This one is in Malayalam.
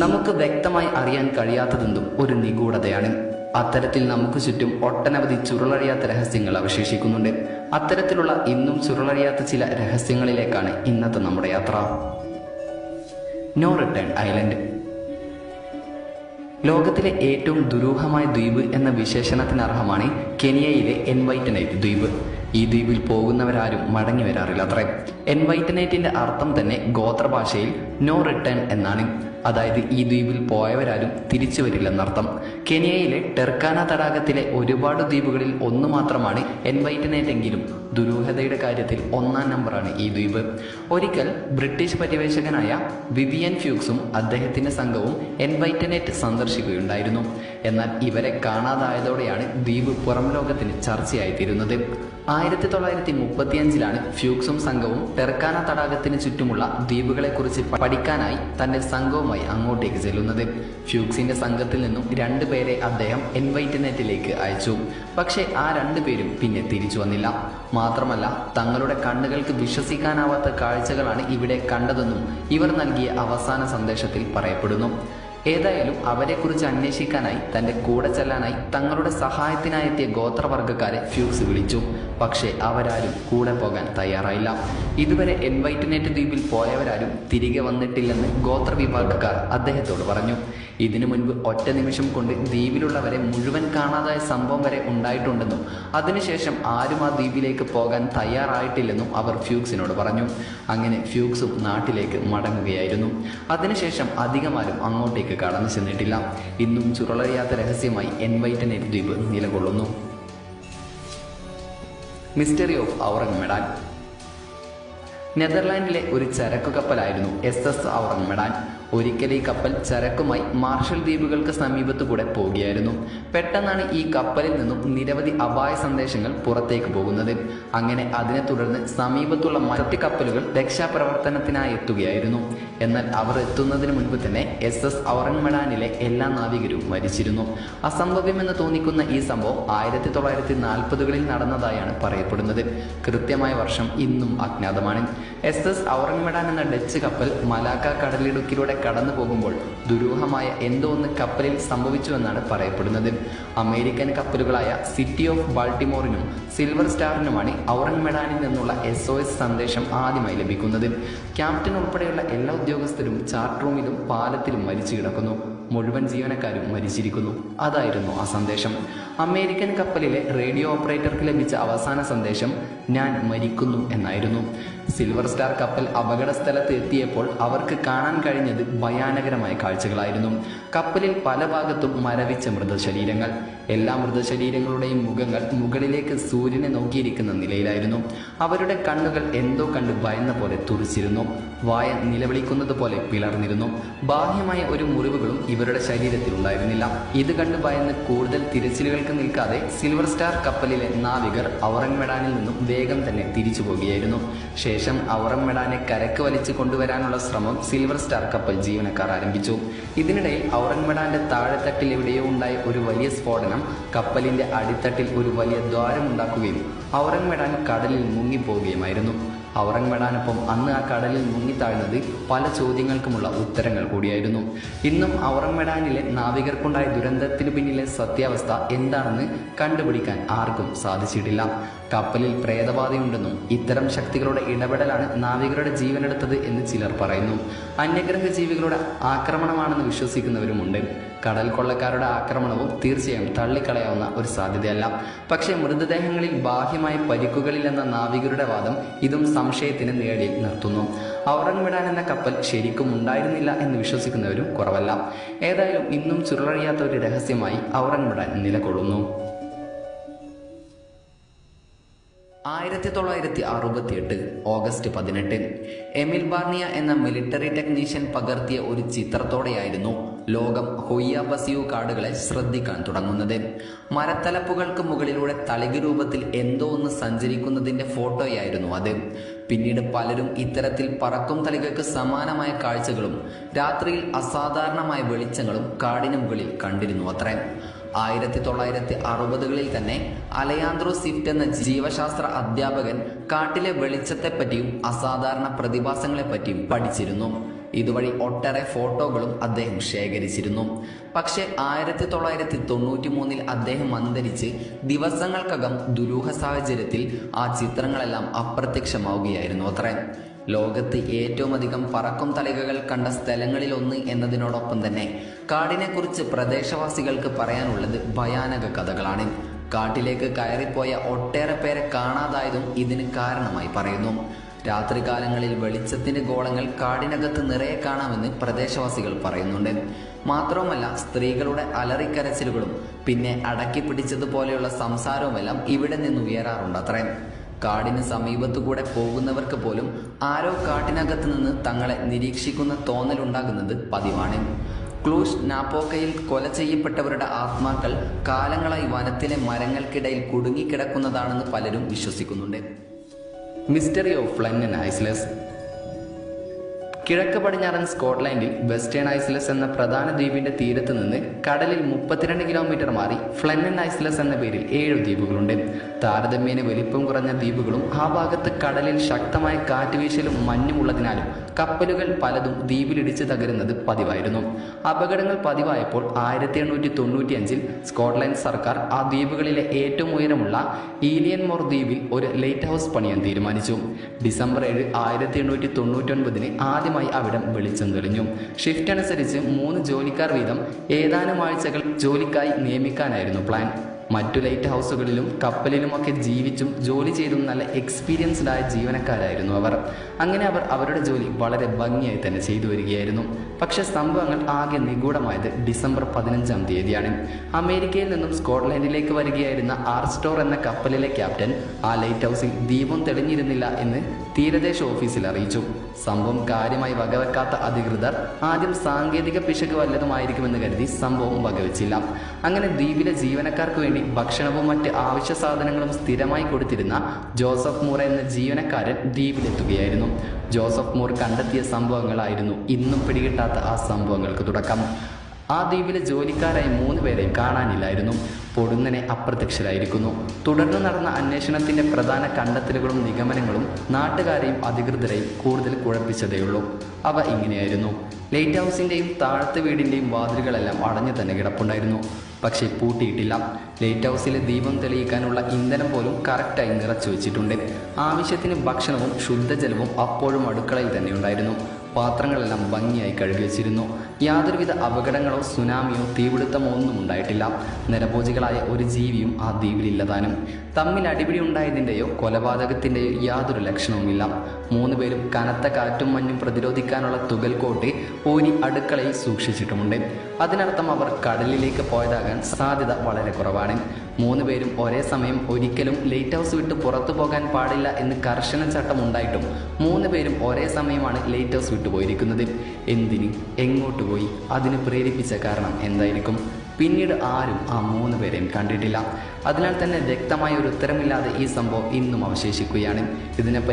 നമുക്ക് വ്യക്തമായി അറിയാൻ കഴിയാത്തതെന്തും ഒരു നിഗൂഢതയാണ്. അത്തരത്തിൽ നമുക്ക് ചുറ്റും ഒട്ടനവധി ചുരുളറിയാത്ത രഹസ്യങ്ങൾ അവശേഷിക്കുന്നുണ്ട്. അത്തരത്തിലുള്ള ഇന്നും ചുരുളറിയാത്ത ചില രഹസ്യങ്ങളിലേക്കാണ് ഇന്നത്തെ നമ്മുടെ യാത്ര. No return island. ലോകത്തിലെ ഏറ്റവും ദുരൂഹമായ ദ്വീപ് എന്ന വിശേഷണത്തിനർഹമാണ് കെനിയയിലെ എൻവൈറ്റനൈറ്റ് ദ്വീപ്. ഈ ദ്വീപിൽ പോകുന്നവരാരും മടങ്ങി വരാറില്ല അത്രേ. എൻവൈറ്റനൈറ്റിന്റെ അർത്ഥം തന്നെ ഗോത്രഭാഷയിൽ നോ റിട്ടേൺ എന്നാണ്. അതായത് ഈ ദ്വീപിൽ പോയവരാരും തിരിച്ചു വരില്ലെന്നർത്ഥം. കെനിയയിലെ ടെർക്കാന തടാകത്തിലെ ഒരുപാട് ദ്വീപുകളിൽ ഒന്ന് മാത്രമാണ് എൻവൈറ്റനേറ്റെങ്കിലും ദുരൂഹതയുടെ കാര്യത്തിൽ ഒന്നാം നമ്പറാണ് ഈ ദ്വീപ്. ഒരിക്കൽ ബ്രിട്ടീഷ് പര്യവേഷകനായ വിവിയൻ ഫ്യൂക്സും അദ്ദേഹത്തിന്റെ സംഘവും എൻവൈറ്റനേറ്റ് സന്ദർശിക്കുകയുണ്ടായിരുന്നു. എന്നാൽ ഇവരെ കാണാതായതോടെയാണ് ദ്വീപ് പുറം ലോകത്തിന് ചർച്ചയായിത്തീരുന്നത്. ആയിരത്തി തൊള്ളായിരത്തി മുപ്പത്തിയഞ്ചിലാണ് ഫ്യൂക്സും സംഘവും ടെർക്കാന തടാകത്തിന് ചുറ്റുമുള്ള ദ്വീപുകളെക്കുറിച്ച് പഠിക്കാനായി തന്റെ സംഘവുമായി അങ്ങോട്ടേക്ക് ചെല്ലുന്നത്. ഫ്യൂക്സിന്റെ സംഘത്തിൽ നിന്നും രണ്ടുപേരെ അദ്ദേഹം എൻവൈറ്റനറ്റിലേക്ക് അയച്ചു. പക്ഷേ ആ രണ്ടുപേരും പിന്നെ തിരിച്ചു വന്നില്ല. മാത്രമല്ല തങ്ങളുടെ കണ്ണുകൾക്ക് വിശ്വസിക്കാനാവാത്ത കാഴ്ചകളാണ് ഇവിടെ കണ്ടതെന്നും ഇവർ നൽകിയ അവസാന സന്ദേശത്തിൽ പറയപ്പെടുന്നു. ഏതായാലും അവരെക്കുറിച്ച് അന്വേഷിക്കാനായി തന്റെ കൂടെ ചെല്ലാനായി തങ്ങളുടെ സഹായത്തിനായെത്തിയ ഗോത്രവർഗക്കാരെ ഫ്യൂക്സ് വിളിച്ചു. പക്ഷേ അവരാരും കൂടെ പോകാൻ തയ്യാറായില്ല. ഇതുവരെ എൻവൈറ്റനേറ്റ് ദ്വീപിൽ പോയവരാരും തിരികെ വന്നിട്ടില്ലെന്ന് ഗോത്ര വിഭാഗക്കാർ അദ്ദേഹത്തോട് പറഞ്ഞു. ഇതിനു മുൻപ് ഒറ്റ നിമിഷം കൊണ്ട് ദ്വീപിലുള്ളവരെ മുഴുവൻ കാണാതായ സംഭവം വരെ ഉണ്ടായിട്ടുണ്ടെന്നും അതിനുശേഷം ആരും ആ ദ്വീപിലേക്ക് പോകാൻ തയ്യാറായിട്ടില്ലെന്നും അവർ ഫ്യൂക്സിനോട് പറഞ്ഞു. അങ്ങനെ ഫ്യൂക്സും നാട്ടിലേക്ക് മടങ്ങുകയായിരുന്നു. അതിനുശേഷം അധികമാരും അങ്ങോട്ടേക്ക് കടന്നു ചെന്നിട്ടില്ല. ഇന്നും ചുരുളറിയാത്ത രഹസ്യമായി എൻവൈറ്റനേറ്റ് ദ്വീപ് നിലകൊള്ളുന്നു. Mystery of ഔറംഗമെഡാൻ. നെതർലാൻഡിലെ ഒരു ചരക്കു കപ്പലായിരുന്നു എസ് എസ് ഔറംഗ് മെഡാൻ ഒരിക്കൽ ഈ കപ്പൽ ചരക്കുമായി മാർഷൽ ദ്വീപുകൾക്ക് സമീപത്തു കൂടെ പോകുകയായിരുന്നു. പെട്ടെന്നാണ് ഈ കപ്പലിൽ നിന്നും നിരവധി അപായ സന്ദേശങ്ങൾ പുറത്തേക്ക് പോകുന്നത്. അങ്ങനെ അതിനെ തുടർന്ന് സമീപത്തുള്ള മറ്റ് കപ്പലുകൾ രക്ഷാപ്രവർത്തനത്തിനായി എത്തുകയായിരുന്നു. എന്നാൽ അവർ എത്തുന്നതിന് മുൻപ് തന്നെ എസ് എസ് ഔറംഗ് എല്ലാ നാവികരും മരിച്ചിരുന്നു. അസംഭവ്യമെന്ന് തോന്നിക്കുന്ന ഈ സംഭവം ആയിരത്തി തൊള്ളായിരത്തി നാൽപ്പതുകളിൽ നടന്നതായാണ് പറയപ്പെടുന്നത്. കൃത്യമായ വർഷം ഇന്നും അജ്ഞാതമാണ്. എസ് എസ് ഔറംഗ് എന്ന ഡച്ച് കപ്പൽ മലാക്ക കടലിടുക്കിലൂടെ കടന്നു പോകുമ്പോൾ ദുരൂഹമായ എന്തോ ഒന്ന് കപ്പലിൽ സംഭവിച്ചുവെന്നാണ് പറയപ്പെടുന്നത്. അമേരിക്കൻ കപ്പലുകളായ സിറ്റി ഓഫ് ബാൾട്ടിമോറിനും സിൽവർ സ്റ്റാറിനുമാണ് ഔറംഗ് മെഡാനിൽ നിന്നുള്ള എസ് ഒ എസ് സന്ദേശം ആദ്യമായി ലഭിക്കുന്നത്. ക്യാപ്റ്റൻ ഉൾപ്പെടെയുള്ള എല്ലാ ഉദ്യോഗസ്ഥരും ചാർട്ട് റൂമിലും പാലത്തിലും മരിച്ചു കിടക്കുന്നു. മുഴുവൻ ജീവനക്കാരും മരിച്ചിരിക്കുന്നു. അതായിരുന്നു ആ സന്ദേശം. അമേരിക്കൻ കപ്പലിലെ റേഡിയോ ഓപ്പറേറ്റർക്ക് ലഭിച്ച അവസാന സന്ദേശം ഞാൻ മരിക്കുന്നു എന്നായിരുന്നു. സിൽവർ സ്റ്റാർ കപ്പൽ അപകട സ്ഥലത്ത് എത്തിയപ്പോൾ അവർക്ക് കാണാൻ കഴിഞ്ഞത് ഭയാനകരമായ കാഴ്ചകളായിരുന്നു. കപ്പലിൽ പല ഭാഗത്തും മരവിച്ച മൃതശരീരങ്ങൾ. എല്ലാ മൃതശരീരങ്ങളുടെയും മുഖങ്ങൾ മുകളിലേക്ക് സൂര്യനെ നോക്കിയിരിക്കുന്ന നിലയിലായിരുന്നു. അവരുടെ കണ്ണുകൾ എന്തോ കണ്ട് ഭയന്ന പോലെ തുറിച്ചിരുന്നു. വായ നിലവിളിക്കുന്നത് പോലെ പിളർന്നിരുന്നു. ബാഹ്യമായ ഒരു മുറിവുകളും ഇവരുടെ ശരീരത്തിൽ ഉണ്ടായിരുന്നില്ല. ഇത് കണ്ട് ഭയന്ന് കൂടുതൽ തിരച്ചിലുകൾക്ക് നിൽക്കാതെ സിൽവർ സ്റ്റാർ കപ്പലിലെ നാവികർ ഔറംഗ് മെഡാനിൽ നിന്നും വേഗം തന്നെ തിരിച്ചു പോകുകയായിരുന്നു. ശേഷം ഔറംഗ് മെടാനെ കരക്ക് വലിച്ചു കൊണ്ടുവരാനുള്ള ശ്രമം സിൽവർ സ്റ്റാർ കപ്പൽ ജീവനക്കാർ ആരംഭിച്ചു. ഇതിനിടയിൽ ഔറംഗ് മെഡാന്റെ താഴെത്തട്ടിൽ എവിടെയോ ഉണ്ടായ ഒരു വലിയ സ്ഫോടനം കപ്പലിന്റെ അടിത്തട്ടിൽ ഒരു വലിയ ദ്വാരം ഉണ്ടാക്കുകയും ഔറംഗ് മെഡാൻ കടലിൽ മുങ്ങിപ്പോവുകയുമായിരുന്നു. ഔറംഗമേടാനൊപ്പം അന്ന് ആ കടലിൽ മുങ്ങിത്താഴ്ന്നത് പല ചോദ്യങ്ങൾക്കുമുള്ള ഉത്തരങ്ങൾ കൂടിയായിരുന്നു. ഇന്നും ഔറംഗമേടാനിലെ നാവികർക്കുണ്ടായ ദുരന്തത്തിനു പിന്നിലെ സത്യാവസ്ഥ എന്താണെന്ന് കണ്ടുപിടിക്കാൻ ആർക്കും സാധിച്ചിട്ടില്ല. കപ്പലിൽ പ്രേതബാധയുണ്ടെന്നും ഇത്തരം ശക്തികളുടെ ഇടപെടലാണ് നാവികരുടെ ജീവനെടുത്തത് എന്ന് ചിലർ പറയുന്നു. അന്യഗ്രഹ ജീവികളുടെ ആക്രമണമാണെന്ന് വിശ്വസിക്കുന്നവരുമുണ്ട്. കടൽ കൊള്ളക്കാരുടെ ആക്രമണവും തീർച്ചയായും തള്ളിക്കളയാവുന്ന ഒരു സാധ്യതയല്ല. പക്ഷേ മൃതദേഹങ്ങളിൽ ബാഹ്യമായ പരിക്കുകളില്ലെന്ന നാവികരുടെ വാദം ഇതും സംശയത്തിന് നേടിയിൽ നിർത്തുന്നു. ഔറംഗ് മെഡാൻ എന്ന കപ്പൽ ശരിക്കും ഉണ്ടായിരുന്നില്ല എന്ന് വിശ്വസിക്കുന്നവരും കുറവല്ല. ഏതായാലും ഇന്നും ചുരുളറിയാത്ത ഒരു രഹസ്യമായി ഔറംഗ് മെഡാൻ നിലകൊള്ളുന്നു. ആയിരത്തി തൊള്ളായിരത്തി അറുപത്തി എട്ട് ഓഗസ്റ്റ് പതിനെട്ട്. എമിൽ ബാർണിയ എന്ന മിലിറ്ററി ടെക്നീഷ്യൻ പകർത്തിയ ഒരു ചിത്രത്തോടെയായിരുന്നു ലോകം ഹൊയ്യ ബസിയു കാടുകളെ ശ്രദ്ധിക്കാൻ തുടങ്ങുന്നത്. മരത്തലപ്പുകൾക്ക് മുകളിലൂടെ തളിക രൂപത്തിൽ എന്തോ ഒന്ന് സഞ്ചരിക്കുന്നതിന്റെ ഫോട്ടോയായിരുന്നു അത്. പിന്നീട് പലരും ഇത്തരത്തിൽ പറക്കും തളികൾക്ക് സമാനമായ കാഴ്ചകളും രാത്രിയിൽ അസാധാരണമായ വെളിച്ചങ്ങളും കാടിന് മുകളിൽ കണ്ടിരുന്നു അത്രേ. ആയിരത്തി തൊള്ളായിരത്തി അറുപതുകളിൽ തന്നെ അലയാന്ത്രോ സിഫ്റ്റ് എന്ന ജീവശാസ്ത്ര അധ്യാപകൻ കാട്ടിലെ വെളിച്ചത്തെപ്പറ്റിയും അസാധാരണ പ്രതിഭാസങ്ങളെപ്പറ്റിയും പഠിച്ചിരുന്നു. ഇതുവഴി ഒട്ടേറെ ഫോട്ടോകളും അദ്ദേഹം ശേഖരിച്ചിരുന്നു. പക്ഷേ ആയിരത്തി തൊള്ളായിരത്തി തൊണ്ണൂറ്റി മൂന്നിൽ അദ്ദേഹം അന്തരിച്ച് ദിവസങ്ങൾക്കകം ദുരൂഹ സാഹചര്യത്തിൽ ആ ചിത്രങ്ങളെല്ലാം അപ്രത്യക്ഷമാവുകയായിരുന്നു അത്രേ. ലോകത്ത് ഏറ്റവും അധികം പറക്കും തളികകൾ കണ്ട സ്ഥലങ്ങളിൽ ഒന്ന് എന്നതിനോടൊപ്പം തന്നെ കാടിനെക്കുറിച്ച് പ്രദേശവാസികൾക്ക് പറയാനുള്ളത് ഭയാനക കഥകളാണ്. കാട്ടിലേക്ക് കയറിപ്പോയ ഒട്ടേറെ പേരെ കാണാതായതും ഇതിന് കാരണമായി പറയുന്നു. രാത്രികാലങ്ങളിൽ വെളിച്ചത്തിന്റെ ഗോളങ്ങൾ കാടിനകത്ത് നിറയെ കാണാമെന്ന് പ്രദേശവാസികൾ പറയുന്നുണ്ട്. മാത്രവുമല്ല സ്ത്രീകളുടെ അലറിക്കരച്ചിലുകളും പിന്നെ അടക്കി പിടിച്ചതുപോലെയുള്ള സംസാരവുമെല്ലാം ഇവിടെ നിന്ന് ഉയരാറുണ്ട് അത്രയും കാടിന് സമീപത്തുകൂടെ പോകുന്നവർക്ക് പോലും ആരോ കാട്ടിനകത്ത് നിന്ന് തങ്ങളെ നിരീക്ഷിക്കുന്ന തോന്നലുണ്ടാകുന്നത് പതിവാണ്. ക്ലൂഷ് നാപ്പോക്കയിൽ കൊല ചെയ്യപ്പെട്ടവരുടെ ആത്മാക്കൾ കാലങ്ങളായി വനത്തിലെ മരങ്ങൾക്കിടയിൽ കുടുങ്ങിക്കിടക്കുന്നതാണെന്ന് പലരും വിശ്വസിക്കുന്നുണ്ട്. മിസ്റ്ററി ഓഫ് ഐസ്ലസ് കിഴക്ക് പടിഞ്ഞാറൻ സ്കോട്ട്ലാൻഡിൽ വെസ്റ്റേൺ ഐസ്ലസ് എന്ന പ്രധാന ദ്വീപിന്റെ തീരത്ത് നിന്ന് കടലിൽ മുപ്പത്തിരണ്ട് കിലോമീറ്റർ മാറി ഫ്ലെമൻ ഐസ്ലസ് എന്ന പേരിൽ ഏഴ് ദ്വീപുകളുണ്ട്. താരതമ്യേന വലിപ്പം കുറഞ്ഞ ദ്വീപുകളും ആ ഭാഗത്ത് കടലിൽ ശക്തമായ കാറ്റുവീശലും മഞ്ഞുമുള്ളതിനാലും കപ്പലുകൾ പലതും ദ്വീപിലിടിച്ച് തകരുന്നത് പതിവായിരുന്നു. അപകടങ്ങൾ പതിവായപ്പോൾ ആയിരത്തി എണ്ണൂറ്റി തൊണ്ണൂറ്റി അഞ്ചിൽ സ്കോട്ട്ലൻഡ് സർക്കാർ ആ ദ്വീപുകളിലെ ഏറ്റവും ഉയരമുള്ള ഈലിയൻമോർ ദ്വീപിൽ ഒരു ലൈറ്റ് ഹൗസ് പണിയാൻ തീരുമാനിച്ചു. ഡിസംബർ ഏഴ് ആയിരത്തി എണ്ണൂറ്റി തൊണ്ണൂറ്റി ഒൻപതിന് ആദ്യമായി അവിടം വെളിച്ചം തെളിഞ്ഞു. ഷിഫ്റ്റ് അനുസരിച്ച് മൂന്ന് ജോലിക്കാർ വീതം ഏതാനും ആഴ്ചകൾ ജോലിക്കായി നിയമിക്കാനായിരുന്നു പ്ലാൻ മറ്റു ലൈറ്റ് ഹൗസുകളിലും കപ്പലിലുമൊക്കെ ജീവിച്ചും ജോലി ചെയ്തും നല്ല എക്സ്പീരിയൻസ്ഡായ ജീവനക്കാരായിരുന്നു അവർ. അങ്ങനെ അവർ അവരുടെ ജോലി വളരെ ഭംഗിയായി തന്നെ ചെയ്തു വരികയായിരുന്നു. പക്ഷേ സംഭവങ്ങൾ ആകെ നിഗൂഢമായത് ഡിസംബർ പതിനഞ്ചാം തീയതിയാണ്. അമേരിക്കയിൽ നിന്നും സ്കോട്ട്ലൻഡിലേക്ക് വരികയായിരുന്ന ആർസ്റ്റോർ എന്ന കപ്പലിലെ ക്യാപ്റ്റൻ ആ ലൈറ്റ് ഹൗസിൽ ദീപം തെളിഞ്ഞിരുന്നില്ല എന്ന് തീരദേശ ഓഫീസിൽ അറിയിച്ചു. സംഭവം കാര്യമായി വകവെക്കാത്ത അധികൃതർ ആദ്യം സാങ്കേതിക പിശക് വല്ലതുമായിരിക്കുമെന്ന് കരുതി സംഭവം വകവെച്ചില്ല. അങ്ങനെ ദ്വീപിലെ ജീവനക്കാർക്ക് വേണ്ടി ഭക്ഷണവും മറ്റ് ആവശ്യ സാധനങ്ങളും സ്ഥിരമായി കൊടുത്തിരുന്ന ജോസഫ് മൂർ എന്ന ജീവനക്കാരൻ ദ്വീപിലെത്തുകയായിരുന്നു. ജോസഫ് മൂർ കണ്ടെത്തിയ സംഭവങ്ങളായിരുന്നു ഇന്നും പിടികിട്ടാത്ത ആ സംഭവങ്ങൾക്ക് തുടക്കം. ആ ദ്വീപിലെ ജോലിക്കാരായ മൂന്ന് പേരെയും കാണാനില്ലായിരുന്നു. പൊടുന്നനെ അപ്രത്യക്ഷരായിരിക്കുന്നു. തുടർന്ന് നടന്ന അന്വേഷണത്തിന്റെ പ്രധാന കണ്ടെത്തലുകളും നിഗമനങ്ങളും നാട്ടുകാരെയും അധികൃതരെയും കൂടുതൽ കുഴപ്പിച്ചതേയുള്ളൂ. അവ ഇങ്ങനെയായിരുന്നു. ലൈറ്റ് ഹൗസിന്റെയും താഴത്തെ വീടിന്റെയും വാതിലുകളെല്ലാം അടഞ്ഞു തന്നെ കിടപ്പുണ്ടായിരുന്നു. പക്ഷേ പൂട്ടിയിട്ടില്ല. ലൈറ്റ് ഹൗസിലെ ദീപം തെളിയിക്കാനുള്ള ഇന്ധനം പോലും കറക്റ്റായി നിറച്ചു വെച്ചിട്ടുണ്ട്. ആവശ്യത്തിന് ഭക്ഷണവും ശുദ്ധജലവും അപ്പോഴും അടുക്കളയിൽ തന്നെ ഉണ്ടായിരുന്നു. പാത്രങ്ങളെല്ലാം ഭംഗിയായി കഴുകി വെച്ചിരുന്നു. യാതൊരുവിധ അപകടങ്ങളോ സുനാമിയോ തീപിടുത്തമോ ഒന്നും ഉണ്ടായിട്ടില്ല. നിരഭോജികളായ ഒരു ജീവിയും ആ ദ്വീപിലില്ലതാനും തമ്മിൽ അടിപിടി ഉണ്ടായതിന്റെയോ കൊലപാതകത്തിന്റെയോ യാതൊരു ലക്ഷണവുമില്ല. മൂന്ന് പേരും കനത്ത കാറ്റും മഞ്ഞും പ്രതിരോധിക്കാനുള്ള തുകൽ കോട്ടി ഊരി അടുക്കളയിൽ സൂക്ഷിച്ചിട്ടുമുണ്ട്. അതിനർത്ഥം അവർ കടലിലേക്ക് പോയതാകാൻ സാധ്യത വളരെ കുറവാണ്. മൂന്ന് പേരും ഒരേ സമയം ഒരിക്കലും ലൈറ്റ് ഹൗസ് വിട്ട് പുറത്തു പോകാൻ പാടില്ല എന്ന് കർശന ചട്ടം ഉണ്ടായിട്ടും മൂന്ന് പേരും ഒരേ സമയമാണ് ലൈറ്റ് ഹൗസ് വിട്ടു പോയിരിക്കുന്നത്. എന്തിന്? എങ്ങോട്ട് പോയി? അതിന് പ്രേരിപ്പിച്ച കാരണം എന്തായിരിക്കും? പിന്നീട് ആരും ആ മൂന്ന് പേരെയും കണ്ടിട്ടില്ല. അതിനാൽ തന്നെ വ്യക്തമായ ഒരു ഉത്തരമില്ലാതെ ഈ സംഭവം ഇന്നും അവശേഷിക്കുകയാണ്. ഇതിനെപ്പറ്റി